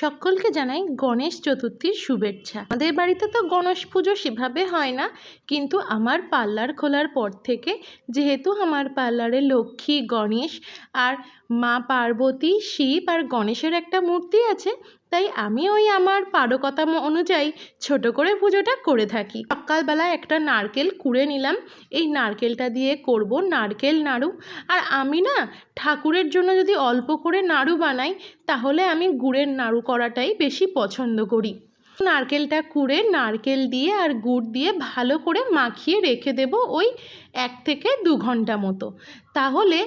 সকলকে জানাই গণেশ চতুর্থীর শুভেচ্ছা। আমাদের বাড়িতে তো গণেশ পুজো সেভাবে হয় না, কিন্তু আমার পার্লার খোলার পর থেকে যেহেতু আমার পার্লারে লক্ষ্মী, গণেশ আর মা পার্বতী, শিব আর গণেশের একটা মূর্তি আছে। তাই আমি ওই আমার পারকতা অনুযায়ী ছোট করে পুজোটা করে থাকি। সকালবেলা একটা নারকেল কুড়ে নিলাম। এই নারকেলটা দিয়ে করব নারকেল নাড়ু। আর আমি না ঠাকুরের জন্য যদি অল্প করে নাড়ু বানাই, তাহলে আমি গুড়ের নাড়ু করাটাই বেশি পছন্দ করি। নারকেলটা কুড়ে নারকেল দিয়ে আর গুড় দিয়ে ভালো করে মাখিয়ে রেখে দেব ওই এক থেকে দু ঘণ্টা মতো। তাহলে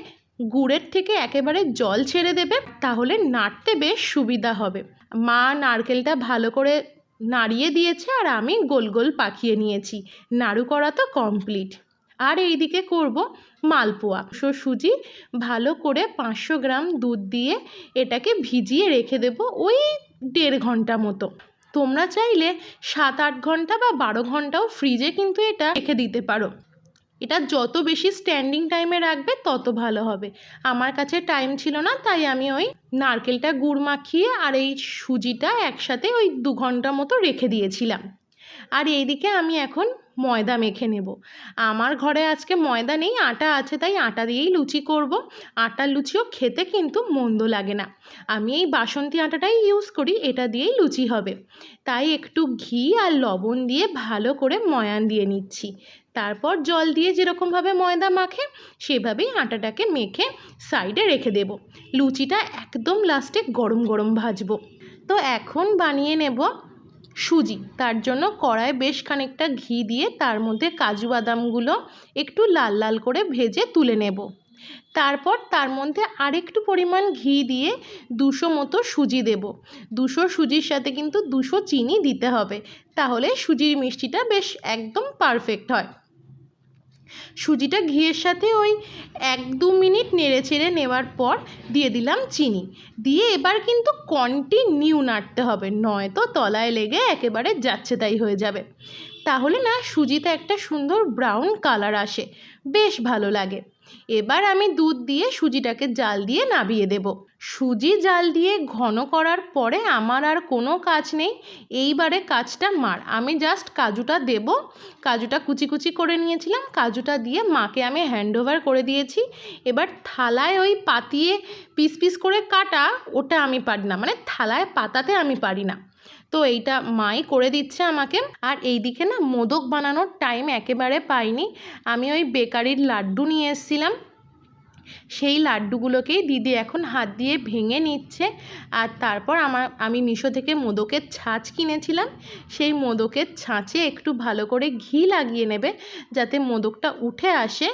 গুড়ের থেকে একেবারে জল ছেড়ে দেবে, তাহলে নাড়তে বেশ সুবিধা হবে। মা নারকেলটা ভালো করে নাড়িয়ে দিয়েছে আর আমি গোল গোল পাকিয়ে নিয়েছি। নাড়ু করা তো কমপ্লিট। আর এইদিকে করব মালপোয়া। সো সুজি ভালো করে পাঁচশো গ্রাম দুধ দিয়ে এটাকে ভিজিয়ে রেখে দেব ওই দেড় ঘণ্টা মতো। তোমরা চাইলে সাত আট ঘণ্টা বা বারো ঘন্টাও ফ্রিজে কিন্তু এটা রেখে দিতে পারো। এটা যত বেশি স্ট্যান্ডিং টাইমে রাখবে, তত ভালো হবে। আমার কাছে টাইম ছিল না, তাই আমি ওই নারকেলটা গুড় মাখিয়ে আর এই সুজিটা একসাথে ওই দু ঘণ্টা মতো রেখে দিয়েছিলাম। আর এইদিকে আমি এখন ময়দা মেখে নেব। আমার ঘরে আজকে ময়দা নেই, আটা আছে, তাই আটা দিয়েই লুচি করব। আটার লুচিও খেতে কিন্তু মন্দ লাগে না। আমি এই বাসন্তী আটাটাই ইউজ করি, এটা দিয়েই লুচি হবে। তাই একটু ঘি আর লবণ দিয়ে ভালো করে ময়ান দিয়ে নিচ্ছি। তারপর জল দিয়ে যেরকমভাবে ময়দা মাখে, সেভাবেই আটাটাকে মেখে সাইডে রেখে দেব। লুচিটা একদম লাস্টে গরম গরম ভাজবো। তো এখন বানিয়ে নেব সুজি। তার জন্য কড়ায় বেশ খানিকটা ঘি দিয়ে তার মধ্যে কাজু বাদামগুলো একটু লাল লাল করে ভেজে তুলে নেব। তারপর তার মধ্যে আরেকটু পরিমাণ ঘি দিয়ে দুশো মতো সুজি দেব। দুশো সুজির সাথে কিন্তু দুশো চিনি দিতে হবে। তাহলে সুজির মিষ্টিটা বেশ একদম পারফেক্ট হয়। সুজিটা ঘিয়ের সাথে ওই এক দু মিনিট নেড়ে চেড়ে নেওয়ার পর দিয়ে দিলাম চিনি। দিয়ে এবার কিন্তু কন্টিনিউ নাড়তে হবে, নয়তো তলায় লেগে একেবারে যাচ্ছে তাই হয়ে যাবে। তাহলে না সুজিতে একটা সুন্দর ব্রাউন কালার আসে, বেশ ভালো লাগে। এবার আমি দুধ দিয়ে সুজিটাকে জাল দিয়ে নাবিয়ে দেব। সুজি জাল দিয়ে ঘন করার পরে আমার আর কোনো কাজ নেই। এইবারে কাজটা মার। আমি জাস্ট কাজুটা দেব। কাজুটা কুচি কুচি করে নিয়েছিলাম। কাজুটা দিয়ে মাকে আমি হ্যান্ড ওভার করে দিয়েছি। এবার থালায় ওই পাতিয়ে পিস পিস করে কাটা, ওটা আমি পারি না। মানে থালায় পাতাতে আমি পারি না। তো এইটা মাই করে দিচ্ছে আমাকে। আর এইদিকে না মোদক বানানোর টাইম একেবারে পাইনি। আমি ওই বেকারির লাড্ডু নিয়ে এসেছিলাম। সেই লাড্ডুগুলোকেই দিদি এখন হাত দিয়ে ভেঙে নিচ্ছে। আর তারপর আমার, আমি মিশো থেকে মোদকের ছাঁচ কিনেছিলাম। সেই মোদকের ছাঁচে একটু ভালো করে ঘি লাগিয়ে নেবে যাতে মোদকটা উঠে আসে।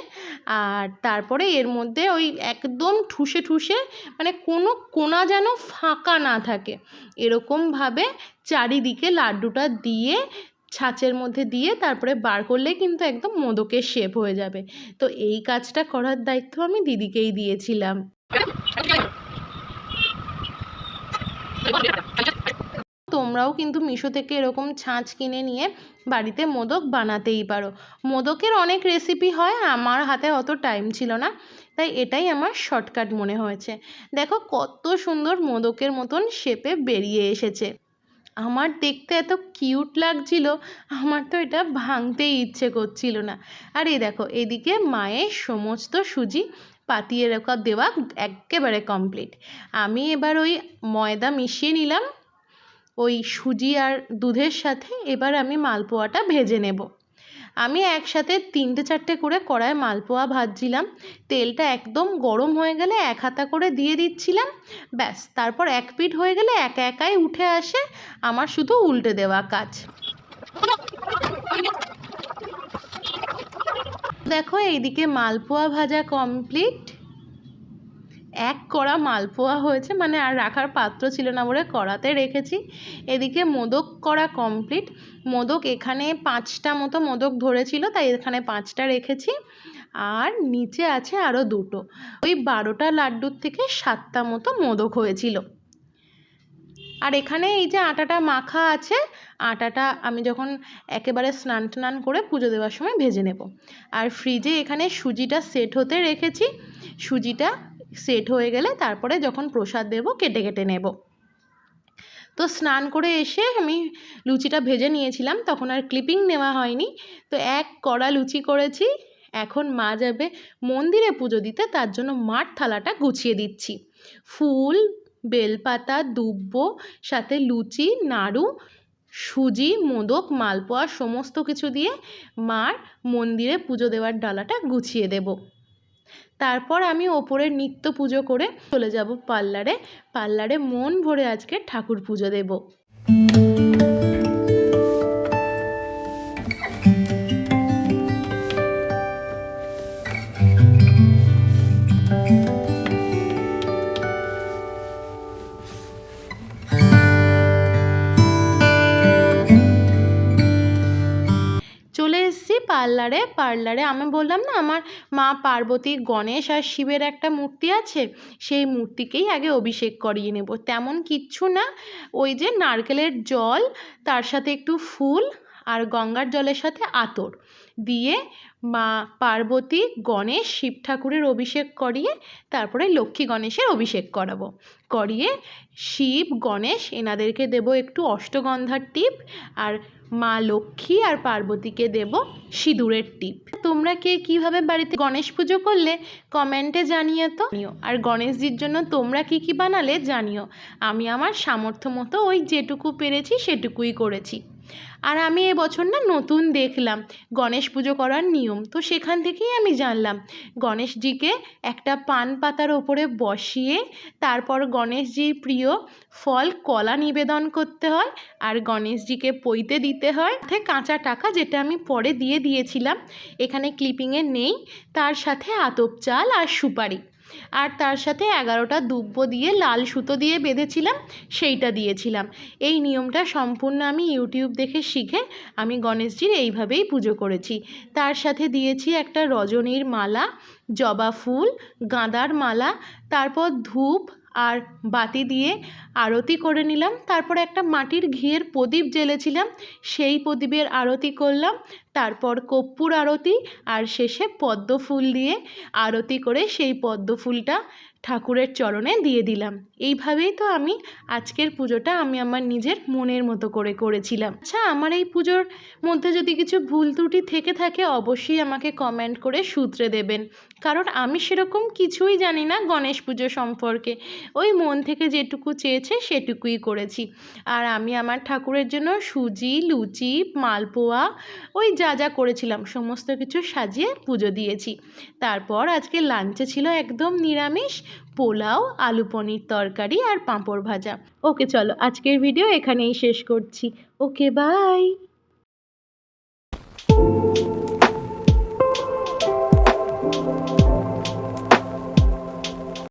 আর তারপরে এর মধ্যে ওই একদম ঠুসে ঠুসে মানে কোনো কোনা যেন ফাঁকা না থাকে। এরকমভাবে চারিদিকে লাড্ডুটা দিয়ে, ছাঁচের মধ্যে দিয়ে তারপরে বার করলেই কিন্তু একদম মোদকের শেপ হয়ে যাবে। তো এই কাজটা করার দায়িত্ব আমি দিদিকেই দিয়েছিলাম। তোমরাও কিন্তু মিশো থেকে এরকম ছাঁচ কিনে নিয়ে বাড়িতে মোদক বানাতেই পারো। মোদকের অনেক রেসিপি হয়, আমার হাতে অত টাইম ছিল না, তাই এটাই আমার শর্টকাট মনে হয়েছে। দেখো কত সুন্দর মোদকের মতন শেপে বেরিয়ে এসেছে। আমার দেখতে এত কিউট লাগছিল, আমার তো এটা ভাঙতেই ইচ্ছে করছিল না। আর এই দেখো, এদিকে মায়ের সমস্ত সুজি, পাতিয়ে রেখা দেওয়া একেবারে কমপ্লিট আমি এবার ওই ময়দা মিশিয়ে নিলাম, ওই সুজি আর দুধের সাথে এবার আমি মালপোয়াটা ভেজে নেব। আমি একসাথে তিনটে চারটে করে কড়ায় মালপোয়া ভাজছিলাম। তেলটা একদম গরম হয়ে গেলে এক হাতা করে দিয়ে দিচ্ছিলাম। ব্যাস, তারপর এক পিঠ হয়ে গেলে একা একাই উঠে আসে আমার শুধু উল্টে দেওয়া কাজ। দেখো, এইদিকে মালপোয়া ভাজা কমপ্লিট এক কড়া মালপোয়া হয়েছে মানে আর রাখার পাত্র ছিল না বলে কড়াতে রেখেছি। এদিকে মোদক করা কমপ্লিট মোদক এখানে পাঁচটা মতো মোদক ধরেছিল, তাই এখানে পাঁচটা রেখেছি। আর নিচে আছে আরও দুটো। ওই বারোটা লাড্ডুর থেকে সাতটা মতো মোদক হয়েছিল। আর এখানে এই যে আটাটা মাখা আছে, আটাটা আমি যখন একেবারে স্নান টান করে পুজো দেওয়ার সময় ভেজে নেব। আর ফ্রিজে এখানে সুজিটা সেট হতে রেখেছি। সুজিটা সেট হয়ে গেলে তারপরে যখন প্রসাদ দেব, কেটে কেটে নেব। তো স্নান করে এসে আমি লুচিটা ভেজে নিয়েছিলাম, তখন আর ক্লিপিং নেওয়া হয়নি। তো এক কড়া লুচি করেছি, এখন মা যাবে মন্দিরে পুজো দিতে, তার জন্য মাঠ থালাটা গুছিয়ে দিচ্ছি। ফুল, বেলপাতা, দুব্ব, সাথে লুচি, নাড়ু, সুজি, মোদক, মালপোয়া, সমস্ত কিছু দিয়ে মার মন্দিরে পুজো দেওয়ার ডালাটা গুছিয়ে দেব। তারপর আমি ওপরে নিত্য পুজো করে চলে যাব পার্লারে। পার্লারে মন ভরে আজকে ঠাকুর পুজো দেব। পার্লারে পার্লারে আমি বললাম, না, আমার মা পার্বতী, গণেশ আর শিবের একটা মূর্তি আছে, সেই মূর্তিকেই আগে অভিষেক করিয়ে নেব। তেমন কিচ্ছু না, ওই যে নারকেলের জল, তার সাথে একটু ফুল আর গঙ্গার জলের সাথে আতর। দিয়ে মা পার্বতী গণেশ শিব ঠাকুরের অভিষেক করিয়ে তারপরে লক্ষ্মী গণেশের অভিষেক করাবো। করিয়ে শিব, গণেশ এনাদেরকে দেব একটু অষ্টগন্ধার টিপ আর মা লক্ষ্মী আর পার্বতীকে দেব সিঁদুরের টিপ। তোমরা কে কীভাবে বাড়িতে গণেশ পুজো করলে কমেন্টে জানিয়ে তো। আর গণেশজির জন্য তোমরা কি কি বানালে জানিও। আমি আমার সামর্থ্য মতো ওই যেটুকু পেরেছি সেটুকুই করেছি। আর আমি এবছর না নতুন দেখলাম গণেশ পুজো করার নিয়ম। তো সেখান থেকেই আমি জানলাম, গণেশজিকে একটা পান পাতার ওপরে বসিয়ে তারপর গণেশজির প্রিয় ফল কলা নিবেদন করতে হয় আর গণেশজিকে পইতে দিতে হয়। কাঁচা টাকা যেটা আমি পরে দিয়ে দিয়েছিলাম, এখানে ক্লিপিংয়ে নেই, তার সাথে আতপ চাল আর সুপারি। আর তার সাথে এগারোটা দুব্ব দিয়ে লাল সুতো দিয়ে বেঁধেছিলাম, সেইটা দিয়েছিলাম। এই নিয়মটা সম্পূর্ণ আমি ইউটিউব দেখে শিখে আমি গণেশজির এইভাবেই পুজো করেছি। তার সাথে দিয়েছি একটা রজনীর মালা, জবা ফুল, গাঁদার মালা, তারপর ধূপ আর বাতি দিয়ে আরতি করে নিলাম। তারপরে একটা মাটির ঘিয়ের প্রদীপ জ্বেলেছিলাম, সেই প্রদীপের আরতি করলাম। তারপর কর্পূর আরতি আর শেষে পদ্ম ফুল দিয়ে আরতি করে সেই পদ্ম ফুলটা ঠাকুরের চরণে দিয়ে দিলাম। এইভাবেই তো আমি আজকের পুজোটা আমি আমার নিজের মনের মতো করে করেছিলাম। আচ্ছা আমার এই পুজোর মধ্যে যদি কিছু ভুল ত্রুটি থেকে থাকে অবশ্যই আমাকে কমেন্ট করে সূত্রে দেবেন। কারণ আমি সেরকম কিছুই জানি না গণেশ পুজো সম্পর্কে। ওই মন থেকে যেটুকু চেয়েছে সেটুকুই করেছি। আর আমি আমার ঠাকুরের জন্য সুজি, লুচি, মালপোয়া, ওই যা যা করেছিলাম, সমস্ত কিছু সাজিয়ে পুজো দিয়েছি। তারপর আজকে লাঞ্চে ছিল একদম নিরামিষ পোলাও, আলু পনির তরকারি আর পাঁপড় ভাজা। ওকে চলো, আজকের ভিডিও এখানেই শেষ করছি। Okay bye